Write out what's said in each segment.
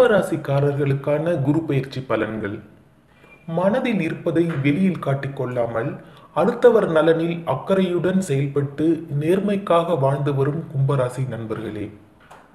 கும்பராசிக்காரர்களுக்கான குரு பயிற்சி பலன்கள். மனதில் இருப்பதை வெளியில் காட்டிக்கொள்ளாமல் அடுத்தவர் நலனில் அக்கறையுடன் செயல்பட்டு நேர்மைக்காக வாழ்ந்து வரும் கும்பராசி நண்பர்களே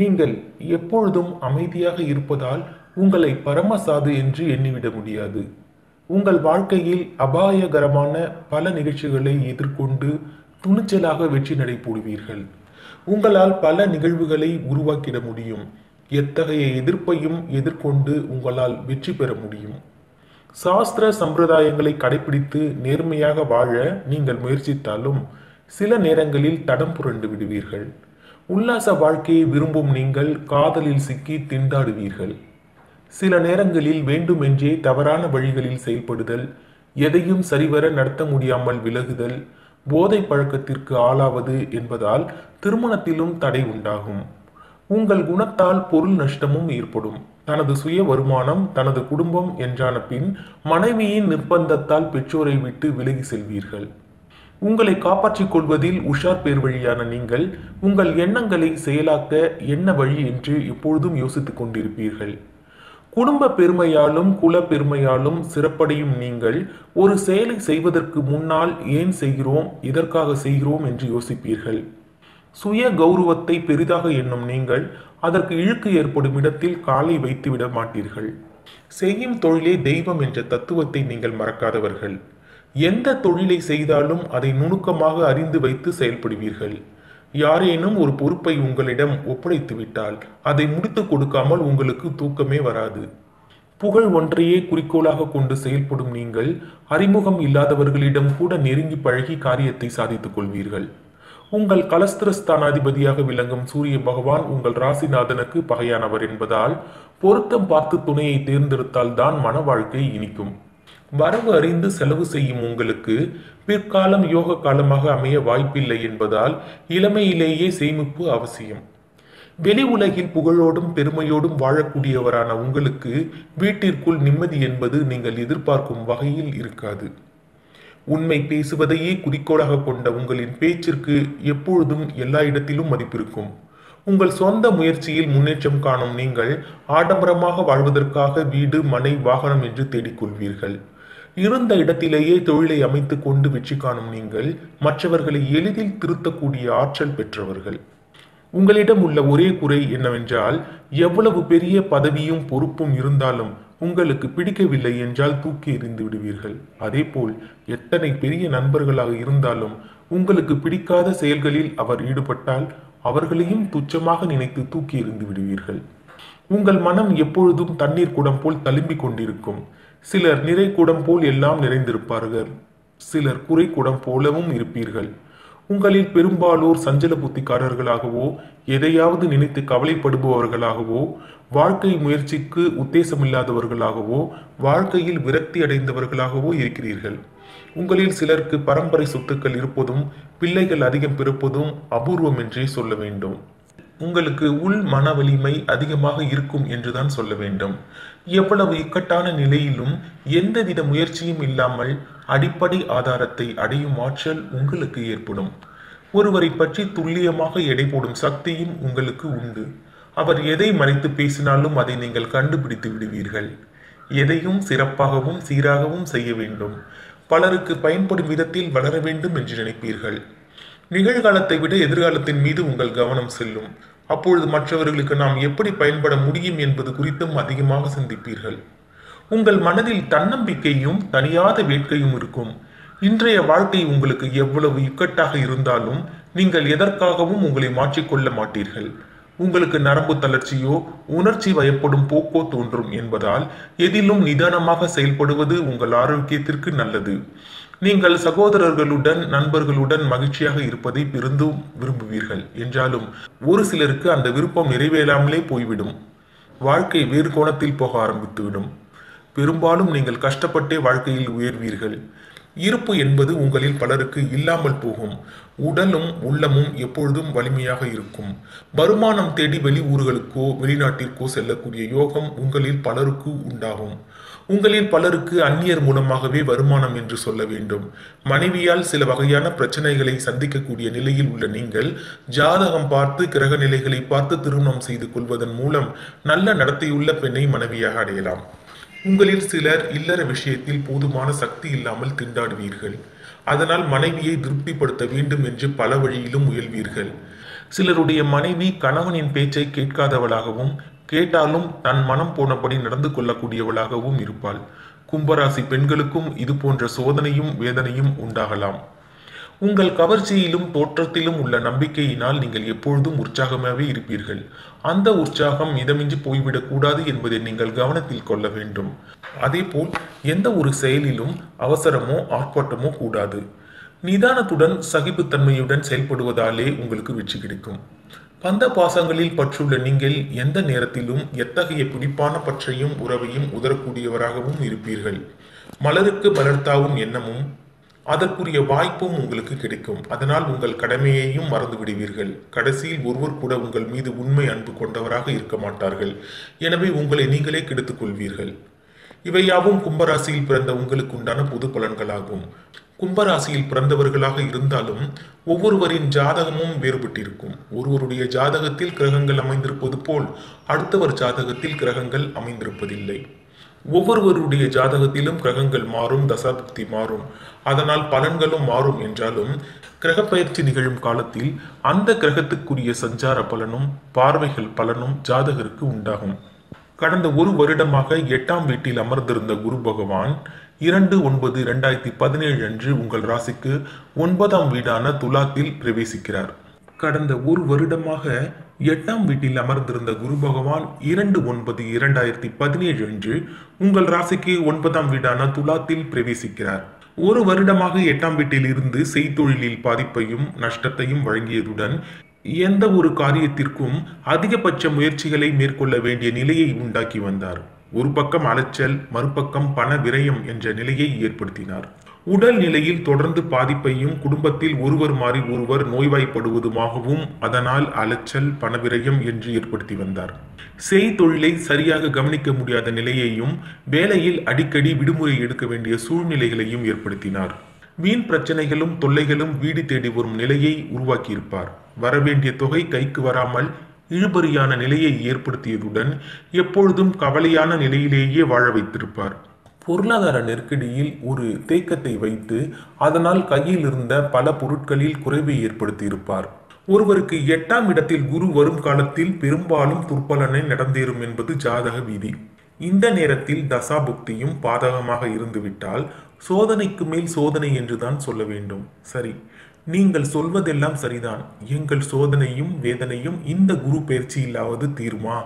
நீங்கள் எப்பொழுதும் அமைதியாக இருப்பதால் உங்களை பரமசாது என்று எண்ணிவிட முடியாது. உங்கள் வாழ்க்கையில் அபாயகரமான பல நிகழ்ச்சிகளை எதிர்கொண்டு துணிச்சலாக வெற்றி நடை போடுவீர்கள் உங்களால் பல நிகழ்வுகளை உருவாக்கிட முடியும். எத்தகைய எதிர்ப்பையும் எதிர்கொண்டு உங்களால் வெற்றி பெற முடியும். சாஸ்திர சம்பிரதாயங்களை கடைபிடித்து நேர்மையாக வாழ நீங்கள் முயற்சித்தாலும் சில நேரங்களில் தடம் புரண்டு விடுவீர்கள். உல்லாச வாழ்க்கையை விரும்பும் நீங்கள் காதலில் சிக்கி திண்டாடுவீர்கள். சில நேரங்களில் வேண்டுமென்றே தவறான வழிகளில் செயல்படுதல் எதையும் சரிவர நடத்த முடியாமல் விலகுதல் போதை பழக்கத்திற்கு ஆளாவது என்பதால் திருமணத்திலும் தடை உண்டாகும். உங்கள் குணத்தால் பொருள் நஷ்டமும் ஏற்படும். தனது சுய வருமானம் தனது குடும்பம் என்றான பின் மனைவியின் நிர்பந்தத்தால் பெற்றோரை விட்டு விலகி செல்வீர்கள். உங்களை காப்பாற்றிக் கொள்வதில் உஷார் பேர் வழியான நீங்கள் உங்கள் எண்ணங்களை செயலாக்க என்ன வழி என்று எப்பொழுதும் யோசித்துக் கொண்டிருப்பீர்கள். குடும்ப பெருமையாலும் குல பெருமையாலும் சிறப்படையும் நீங்கள் ஒரு செயலை செய்வதற்கு முன்னால் ஏன் செய்கிறோம் இதற்காக செய்கிறோம் என்று யோசிப்பீர்கள். சுய கௌரவத்தை பெரிதாக எண்ணும் நீங்கள் அதற்கு இழுக்கு ஏற்படும் இடத்தில் காலை வைத்துவிட மாட்டீர்கள். செய்யும் தொழிலே தெய்வம் என்ற தத்துவத்தை நீங்கள் மறக்காதவர்கள். எந்த தொழிலை செய்தாலும் அதை நுணுக்கமாக அறிந்து வைத்து செயல்படுவீர்கள். யாரேனும் ஒரு பொறுப்பை உங்களிடம் ஒப்படைத்து விட்டால் அதை முடித்து கொடுக்காமல் உங்களுக்கு தூக்கமே வராது. புகழ் ஒன்றையே குறிக்கோளாக கொண்டு செயல்படும் நீங்கள் அறிமுகம் இல்லாதவர்களிடம் கூட நெருங்கி பழகி காரியத்தை சாதித்துக் கொள்வீர்கள். உங்கள் கலஸ்திரஸ்தானாதிபதியாக விளங்கும் சூரிய பகவான் உங்கள் ராசிநாதனுக்கு பகையானவர் என்பதால் பொருத்தம் பார்த்து துணையை தேர்ந்தெடுத்தால் தான் மன வாழ்க்கை இனிக்கும். வரவு அறிந்து செலவு செய்யும் உங்களுக்கு பிற்காலம் யோக காலமாக அமைய வாய்ப்பில்லை என்பதால் இளமையிலேயே சேமிப்பு அவசியம். வெளி உலகில் புகழோடும் பெருமையோடும் வாழக்கூடியவரான உங்களுக்கு வீட்டிற்குள் நிம்மதி என்பது நீங்கள் எதிர்பார்க்கும் வகையில் இருக்காது. உண்மை பேசுவதையே குறிக்கோளாக கொண்ட உங்களின் பேச்சிற்கு எப்பொழுதும் எல்லா இடத்திலும் மதிப்பிருக்கும். உங்கள் சொந்த முயற்சியில் முன்னேற்றம் காணும் நீங்கள் ஆடம்பரமாக வாழ்வதற்காக வீடு மனை வாகனம் என்று தேடிக்கொள்வீர்கள். இருந்த இடத்திலேயே தொழிலை அமைத்து கொண்டு வெற்றி காணும் நீங்கள் மற்றவர்களை எளிதில் திருத்தக்கூடிய ஆற்றல் பெற்றவர்கள். உங்களிடம் உள்ள ஒரே குறை என்னவென்றால் எவ்வளவு பெரிய பதவியும் பொறுப்பும் இருந்தாலும் உங்களுக்கு பிடிக்கவில்லை என்றால் தூக்கி எறிந்து விடுவீர்கள். அதேபோல் எத்தனை பெரிய நண்பர்களாக இருந்தாலும் உங்களுக்கு பிடிக்காத செயல்களில் அவர் ஈடுபட்டால் அவர்களையும் துச்சமாக நினைத்து தூக்கி எறிந்து விடுவீர்கள். உங்கள் மனம் எப்பொழுதும் தண்ணீர் குடம் போல் தழும்பிக் கொண்டிருக்கும். சிலர் நிறை குடம் போல் எல்லாம் நிறைந்திருப்பார்கள். சிலர் குறை குடம் போலவும் இருப்பீர்கள். உங்களில் பெரும்பாலோர் சஞ்சல புத்திக்காரர்களாகவோ எதையாவது நினைத்து கவலைப்படுபவர்களாகவோ வாழ்க்கை முயற்சிக்கு உத்தேசமில்லாதவர்களாகவோ வாழ்க்கையில் விரக்தி அடைந்தவர்களாகவோ இருக்கிறீர்கள். உங்களில் சிலருக்கு பரம்பரை சொத்துக்கள் இருப்பதும் பிள்ளைகள் அதிகம் பிறப்பதும் அபூர்வம் என்றே சொல்ல வேண்டும். உங்களுக்கு உள் மன வலிமை அதிகமாக இருக்கும் என்றுதான் சொல்ல வேண்டும். எவ்வளவு இக்கட்டான நிலையிலும் எந்தவித முயற்சியும் இல்லாமல் அடிப்படை ஆதாரத்தை அடையும் ஆற்றல் உங்களுக்கு ஏற்படும். ஒருவரை பற்றி துல்லியமாக எடை போடும் சக்தியும் உங்களுக்கு உண்டு. அவர் எதை மறைத்து பேசினாலும் அதை நீங்கள் கண்டுபிடித்து விடுவீர்கள். எதையும் சிறப்பாகவும் சீராகவும் செய்ய வேண்டும். பலருக்கு பயன்படும் விதத்தில் வளர வேண்டும் என்று நினைப்பீர்கள். நிகழ்காலத்தை விட எதிர்காலத்தின் மீது உங்கள் கவனம் செல்லும். அப்பொழுது மற்றவர்களுக்கு நாம் எப்படி பயன்பட முடியும் என்பது குறித்தும் அதிகமாக சிந்திப்பீர்கள். உங்கள் மனதில் தன்னம்பிக்கையும் தனியாத வேட்கையும் இருக்கும். இன்றைய வாழ்க்கை உங்களுக்கு எவ்வளவு இக்கட்டாக இருந்தாலும் நீங்கள் எதற்காகவும் உங்களை மாற்றிக்கொள்ள மாட்டீர்கள். உங்களுக்கு நரம்பு தளர்ச்சியோ உணர்ச்சி வயப்படும் போக்கோ தோன்றும் என்பதால் எதிலும் நிதானமாக செயல்படுவது உங்கள் ஆரோக்கியத்திற்கு நல்லது. நீங்கள் சகோதரர்களுடன் நண்பர்களுடன் மகிழ்ச்சியாக இருப்பதை பெருந்தும் விரும்புவீர்கள். என்றாலும் ஒரு சிலருக்கு அந்த விருப்பம் நிறைவேறாமலே போய்விடும். வாழ்க்கை வேறு கோணத்தில் போக ஆரம்பித்துவிடும். பெரும்பாலும் நீங்கள் கஷ்டப்பட்டே வாழ்க்கையில் உயர்வீர்கள். இருப்பு என்பது உங்களில் பலருக்கு இல்லாமல் போகும். உடலும் உள்ளமும் எப்பொழுதும் வலிமையாக இருக்கும். வருமானம் தேடி வெளி ஊர்களுக்கோ வெளிநாட்டிற்கோ செல்லக்கூடிய யோகம் உங்களில் பலருக்கு உண்டாகும். உங்களில் பலருக்கு அந்நியர் மூலமாகவே வருமானம் என்று சொல்ல வேண்டும். மனைவியால் சில வகையான பிரச்சனைகளை சந்திக்கக்கூடிய நிலையில் உள்ள நீங்கள் ஜாதகம் பார்த்து கிரக நிலைகளை பார்த்து திருமணம் செய்து கொள்வதன் மூலம் நல்ல நடத்தையுள்ள பெண்ணை மனைவியாக அடையலாம். உங்களில் சிலர் இல்லற விஷயத்தில் போதுமான சக்தி இல்லாமல் திண்டாடுவீர்கள். அதனால் மனைவியை திருப்திப்படுத்த வேண்டும் என்று பல வழியிலும் முயல்வீர்கள். சிலருடைய மனைவி கணவனின் பேச்சை கேட்காதவளாகவும் கேட்டாலும் தன் மனம் போனபடி நடந்து கொள்ளக்கூடியவளாகவும் இருப்பாள். கும்பராசி பெண்களுக்கும் இது போன்ற சோதனையும் வேதனையும் உண்டாகலாம். உங்கள் கவர்ச்சியிலும் தோற்றத்திலும் உள்ள நம்பிக்கையினால் நீங்கள் எப்பொழுதும் உற்சாகமாகவே இருப்பீர்கள். அந்த உற்சாகம் மிதமின்றி போய்விடக் கூடாது என்பதை நீங்கள் கவனத்தில் கொள்ள வேண்டும். அதேபோல் எந்த ஒரு செயலிலும் அவசரமோ ஆர்ப்பாட்டமோ கூடாது. நிதானத்துடன் சகிப்புத்தன்மையுடன் செயல்படுவதாலே உங்களுக்கு வெற்றி கிடைக்கும். பந்த பாசங்களில் பற்றுள்ள நீங்கள் எந்த நேரத்திலும் எத்தகைய பிடிப்பான பற்றையும் உறவையும் உதரக்கூடியவராகவும் இருப்பீர்கள். மலருக்கு மலர்த்தாவும் எண்ணமும் அதற்குரிய வாய்ப்பும் உங்களுக்கு கிடைக்கும். அதனால் உங்கள் கடமையையும் மறந்து விடுவீர்கள் கடைசியில் ஒருவர் கூட உங்கள் மீது உண்மை அன்பு கொண்டவராக இருக்க மாட்டார்கள். எனவே உங்களை நீங்களே கெடுத்துக் கொள்வீர்கள். இவையாவும் கும்பராசியில் பிறந்த உங்களுக்கு உண்டான பொது பலன்களாகும். கும்பராசியில் பிறந்தவர்களாக இருந்தாலும் ஒவ்வொருவரின் ஜாதகமும் வேறுபட்டிருக்கும். ஒருவருடைய ஜாதகத்தில் கிரகங்கள் அமைந்திருப்பது போல் அடுத்தவர் ஜாதகத்தில் கிரகங்கள் அமைந்திருப்பதில்லை. ஒவ்வொருவருடைய ஜாதகத்திலும் கிரகங்கள் மாறும் தசாபக்தி மாறும். அதனால் பலன்களும் மாறும் என்றாலும் கிரகப்பயிற்சி நிகழும் காலத்தில் அந்த கிரகத்துக்குரிய சஞ்சார பலனும் பார்வைகள் பலனும் ஜாதகருக்கு உண்டாகும். கடந்த ஒரு வருடமாக எட்டாம் வீட்டில் அமர்ந்திருந்த குரு பகவான் இரண்டு ஒன்பது இரண்டாயிரத்தி பதினேழு அன்று உங்கள் ராசிக்கு ஒன்பதாம் வீடான துலாத்தில் பிரவேசிக்கிறார். கடந்த ஒரு வருடமாக எட்டாம் வீட்டில் அமர்ந்திருந்த குரு பகவான் இரண்டு ஒன்பது இரண்டாயிரத்தி பதினேழு அன்று உங்கள் ராசிக்கு ஒன்பதாம் வீடான துலாத்தில் பிரவேசிக்கிறார். ஒரு வருடமாக எட்டாம் வீட்டில் இருந்து செய்தொழிலில் பாதிப்பையும் நஷ்டத்தையும் வழங்கியதுடன் எந்த ஒரு காரியத்திற்கும் அதிகபட்ச முயற்சிகளை மேற்கொள்ள வேண்டிய நிலையை உண்டாக்கி வந்தார். ஒரு பக்கம் அலைச்சல் மறுபக்கம் பண விரயம் என்ற நிலையை ஏற்படுத்தினார். உடல் நிலையில் தொடர்ந்து பாதிப்பையும் குடும்பத்தில் ஒருவர் மாறி ஒருவர் நோய்வாய்ப்படுவதுமாகவும் அதனால் அலைச்சல் பணவிரயம் என்று ஏற்படுத்தி வந்தார். செய்தொழிலை சரியாக கவனிக்க முடியாத நிலையையும் வேலையில் அடிக்கடி விடுமுறை எடுக்க வேண்டிய சூழ்நிலைகளையும் ஏற்படுத்தினார். வீண் பிரச்சனைகளும் தொல்லைகளும் வீடு தேடி வரும் நிலையை உருவாக்கியிருப்பார். வரவேண்டிய தொகை கைக்கு வராமல் இழுபறியான நிலையை ஏற்படுத்தியதுடன் எப்பொழுதும் கவலையான நிலையிலேயே வாழ வைத்திருப்பார். பொருளாதார நெருக்கடியில் ஒரு தேக்கத்தை வைத்து அதனால் கையில் இருந்த பல பொருட்களில் குறைவை ஏற்படுத்தியிருப்பார். ஒருவருக்கு எட்டாம் இடத்தில் குரு வரும் காலத்தில் பெரும்பாலும் துர்பலனை நடந்தேறும் என்பது ஜாதக விதி. இந்த நேரத்தில் தசாபுக்தியும் பாதகமாக இருந்துவிட்டால் சோதனைக்கு மேல் சோதனை என்றுதான் சொல்ல வேண்டும். சரி நீங்கள் சொல்வதெல்லாம் சரிதான். எங்கள் சோதனையும் வேதனையும் இந்த குரு பயிற்சியிலாவது தீருமா?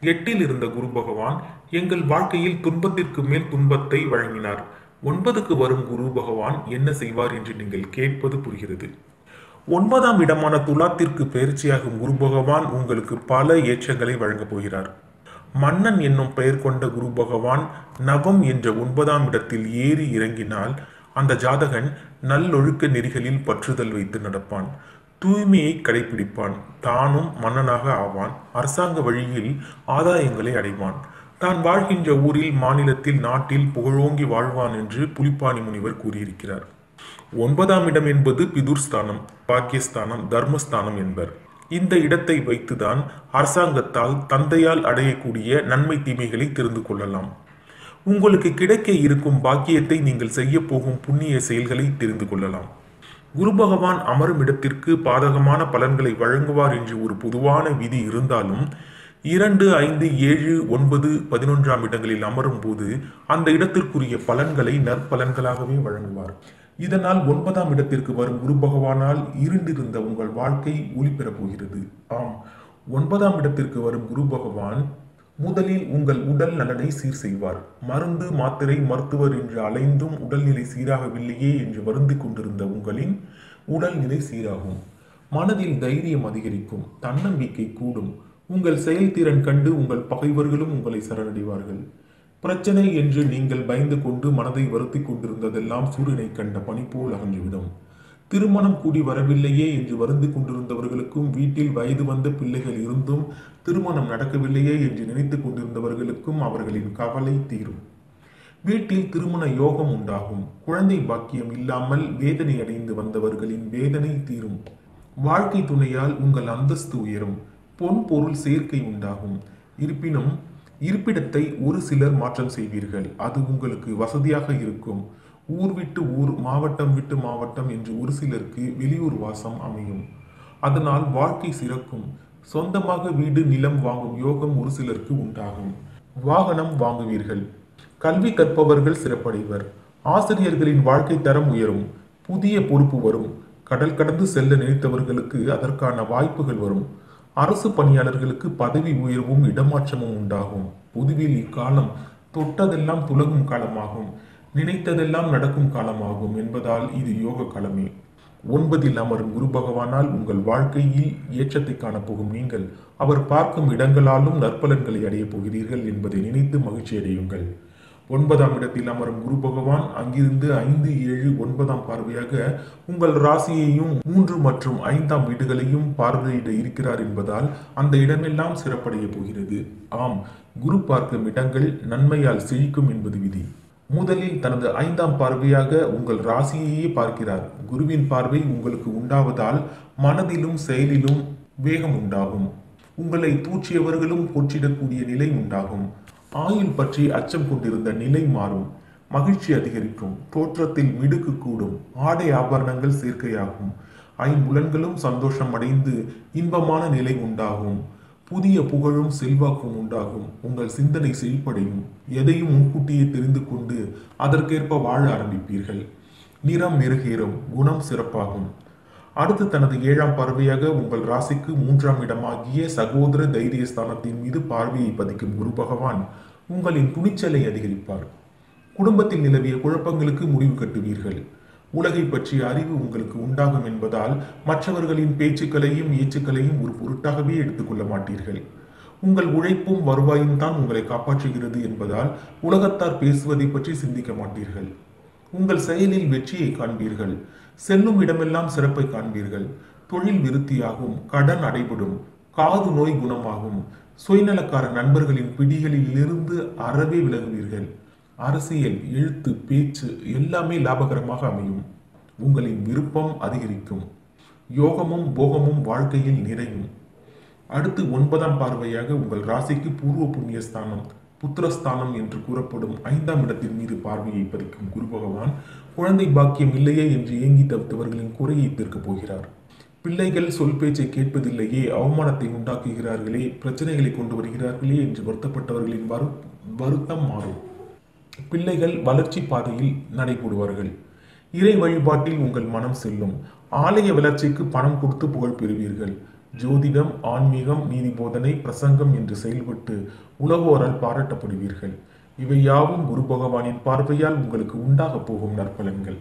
எட்டில் இருந்த குரு பகவான் எங்கள் வாழ்க்கையில் துன்பத்திற்கு மேல் துன்பத்தை வழங்கினார். ஒன்பதுக்கு வரும் குரு பகவான் என்ன செய்வார் என்று நீங்கள் கேட்பது புரிகிறது. ஒன்பதாம் இடமான துலாத்திற்கு பயிற்சியாகும் குரு பகவான் உங்களுக்கு பல ஏற்றங்களை வழங்கப் போகிறார். மன்னன் என்னும் பெயர் கொண்ட குரு பகவான் நவம் என்ற ஒன்பதாம் இடத்தில் ஏறி இறங்கினால் அந்த ஜாதகன் நல்லொழுக்க நெறிகளில் பற்றுதல் வைத்து நடப்பான். தூய்மையை கடைபிடிப்பான் தானும் மன்னனாக ஆவான். அரசாங்க வழியில் ஆதாயங்களை அடைவான். தான் வாழ்கின்ற ஊரில் மாநிலத்தில் நாட்டில் புகழோங்கி வாழ்வான் என்று புலிப்பாணி முனிவர் கூறியிருக்கிறார். ஒன்பதாம் இடம் என்பது பிதுர்ஸ்தானம் பாக்கியஸ்தானம் தர்மஸ்தானம் என்பர். இந்த இடத்தை வைத்துதான் அரசாங்கத்தால் தந்தையால் அடையக்கூடிய நன்மை தீமைகளை தெரிந்து கொள்ளலாம். உங்களுக்கு கிடைக்க இருக்கும் பாக்கியத்தை நீங்கள் செய்ய போகும் புண்ணிய செயல்களை தெரிந்து கொள்ளலாம். குரு பகவான் அமரும் இடத்திற்கு பாதகமான பலன்களை வழங்குவார் என்று ஒரு பொதுவான விதி இருந்தாலும் இரண்டு ஐந்து ஏழு ஒன்பது பதினொன்றாம் இடங்களில் அமரும் போது அந்த இடத்திற்குரிய பலன்களை நற்பலன்களாகவே வழங்குவார். இதனால் ஒன்பதாம் இடத்திற்கு வரும் குரு பகவானால் இருண்டிருந்த உங்கள் வாழ்க்கை ஒளி பெறப் போகிறது. ஆம் ஒன்பதாம் இடத்திற்கு வரும் குரு பகவான் முதலில் உங்கள் உடல் நலனை சீர் செய்வார். மருந்து மாத்திரை மருத்துவர் என்று அலைந்தும் உடல்நிலை சீராகவில்லையே என்று வருந்து கொண்டிருந்த உங்களின் உடல்நிலை சீராகும். மனதில் தைரியம் அதிகரிக்கும் தன்னம்பிக்கை கூடும். உங்கள் செயல்திறன் கண்டு உங்கள் பகைவர்களும் உங்களை சரணடைவார்கள். பிரச்சனை என்று நீங்கள் பயந்து கொண்டு மனதை வருத்தி கொண்டிருந்ததெல்லாம் சூரியனை கண்ட பனி போல் அகன்றுவிடும். திருமணம் கூடி வரவில்லையே என்று வருந்து கொண்டிருந்தவர்களுக்கும் வீட்டில் வயது வந்த பிள்ளைகள் இருந்தும் திருமணம் நடக்கவில்லையே என்று நினைத்து கொண்டிருந்தவர்களுக்கும் அவர்களின் கவலை தீரும். வீட்டில் திருமண யோகம் உண்டாகும். குழந்தை பாக்கியம் இல்லாமல் வேதனை அடைந்து வந்தவர்களின் வேதனை தீரும். வாழ்க்கை துணையால் உங்கள் அந்தஸ்து உயரும். பொன் பொருள் சேர்க்கை உண்டாகும். இருப்பினும் இருப்பிடத்தை ஒரு சிலர் மாற்றம் செய்வீர்கள். அது உங்களுக்கு வசதியாக இருக்கும். ஊர் விட்டு ஊர் மாவட்டம் விட்டு மாவட்டம் என்று ஒரு சிலருக்கு வெளியூர் வாசம் அமையும். அதனால் வாழ்க்கை சிறக்கும். சொந்தமாக வீடு நிலம் வாங்கும் யோகம் ஒரு சிலருக்கு உண்டாகும். வாகனம் வாங்குவீர்கள். கல்வி கற்பவர்கள் சிறப்படைவர். ஆசிரியர்களின் வாழ்க்கை தரம் உயரும். புதிய பொறுப்பு வரும். கடல் கடந்து செல்ல நினைத்தவர்களுக்கு அதற்கான வாய்ப்புகள் வரும். அரசு பணியாளர்களுக்கு பதவி உயர்வும் இடமாற்றமும் உண்டாகும். பொதுவில் இக்காலம் தொட்டதெல்லாம் துலகும் காலமாகும். நினைத்ததெல்லாம் நடக்கும் காலமாகும் என்பதால் இது யோக காலமே. ஒன்பதில் அமரும் குரு பகவானால் உங்கள் வாழ்க்கையில் ஏற்றத்தை காணப்போகும் நீங்கள். அவர் பார்க்கும் இடங்களாலும் நற்பலன்களை அடையப் போகிறீர்கள் என்பதை நினைத்து மகிழ்ச்சி அடையுங்கள் ஒன்பதாம் இடத்தில் அமரும் குரு பகவான் அங்கிருந்து ஐந்து ஏழு ஒன்பதாம் பார்வையாக உங்கள் ராசியையும் மூன்று மற்றும் ஐந்தாம் வீடுகளையும் பார்வையிட இருக்கிறார் என்பதால் அந்த இடமெல்லாம் சிறப்படைய போகிறது. ஆம் குரு பார்க்கும் இடங்கள் நன்மையால் செழிக்கும் என்பது விதி. முதலில் தனது ஐந்தாம் பார்வையாக உங்கள் ராசியையே பார்க்கிறார். குருவின் பார்வை உங்களுக்கு உண்டாவதால் மனதிலும் செயலிலும் வேகம் உண்டாகும். உங்களை தூற்றியவர்களும் போற்றிடக்கூடிய நிலை உண்டாகும். ஆயுள் பற்றி அச்சம் கொண்டிருந்த நிலை மாறும். மகிழ்ச்சி அதிகரிக்கும். தோற்றத்தில் மிடுக்கு கூடும். ஆடை ஆபரணங்கள் சேர்க்கையாகும். ஐம்புலன்களும் சந்தோஷம் அடைந்து இன்பமான நிலை உண்டாகும். புதிய புகழும் செல்வாக்கும் உண்டாகும். உங்கள் சிந்தனை செழிப்படையும். எதையும் முன்கூட்டியே தெரிந்து கொண்டு அதற்கேற்ப வாழ ஆரம்பிப்பீர்கள். நிறம் மெருகேறும் குணம் சிறப்பாகும். அடுத்து தனது ஏழாம் பார்வையாக உங்கள் ராசிக்கு மூன்றாம் இடமாகிய சகோதர தைரிய ஸ்தானத்தின் மீது பார்வையை பதிக்கும் குரு பகவான் உங்களின் துணிச்சலை அதிகரிப்பார். குடும்பத்தில் நிலவிய குழப்பங்களுக்கு முடிவு கட்டுவீர்கள். உலகை பற்றிய அறிவு உங்களுக்கு உண்டாகும் என்பதால் மற்றவர்களின் பேச்சுக்களையும் ஏச்சுக்களையும் ஒரு பொருட்டாகவே எடுத்துக்கொள்ள மாட்டீர்கள். உங்கள் உழைப்பும் வருவாயும் தான் உங்களை காப்பாற்றுகிறது என்பதால் உலகத்தார் பேசுவதை பற்றி சிந்திக்க மாட்டீர்கள். உங்கள் செயலில் வெற்றியை காண்பீர்கள். செல்லும் இடமெல்லாம் சிறப்பை காண்பீர்கள். தொழில் விருத்தியாகும் கடன் அடைபடும் காது நோய் குணமாகும். சுயநலக்கார நண்பர்களின் பிடிகளில் இருந்து அறவே விலகுவீர்கள். அரசியல் எழுத்து பேச்சு எல்லாமே லாபகரமாக அமையும். உங்களின் விருப்பம் அதிகரிக்கும். யோகமும் போகமும் வாழ்க்கையில் நிறையும். அடுத்து ஒன்பதாம் பார்வையாக உங்கள் ராசிக்கு பூர்வ புண்ணிய ஸ்தானம் புத்திரஸ்தானம் என்று கூறப்படும் ஐந்தாம் இடத்தின் மீது பார்வையை பதிக்கும் குரு பகவான் குழந்தை பாக்கியம் இல்லையே என்று ஏங்கி தவித்தவர்களின் குறையை தீர்க்கப் போகிறார். பிள்ளைகள் சொல் பேச்சை கேட்பதில்லையே அவமானத்தை உண்டாக்குகிறார்களே பிரச்சனைகளை கொண்டு வருகிறார்களே என்று வருத்தப்பட்டவர்களின் வரு வருத்தம் மாறும். பிள்ளைகள் வளர்ச்சி பாதையில் நடைபோடுவார்கள். இறை வழிபாட்டில் உங்கள் மனம் செல்லும். ஆலய வளர்ச்சிக்கு பணம் கொடுத்து புகழ் பெறுவீர்கள். ஜோதிடம் ஆன்மீகம் நீதி போதனை பிரசங்கம் என்று செயல்பட்டு உலகோரால் பாராட்டப்படுவீர்கள். இவை யாவும் குரு பகவானின் பார்வையால் உங்களுக்கு உண்டாகப் போகும் நற்பலன்கள்.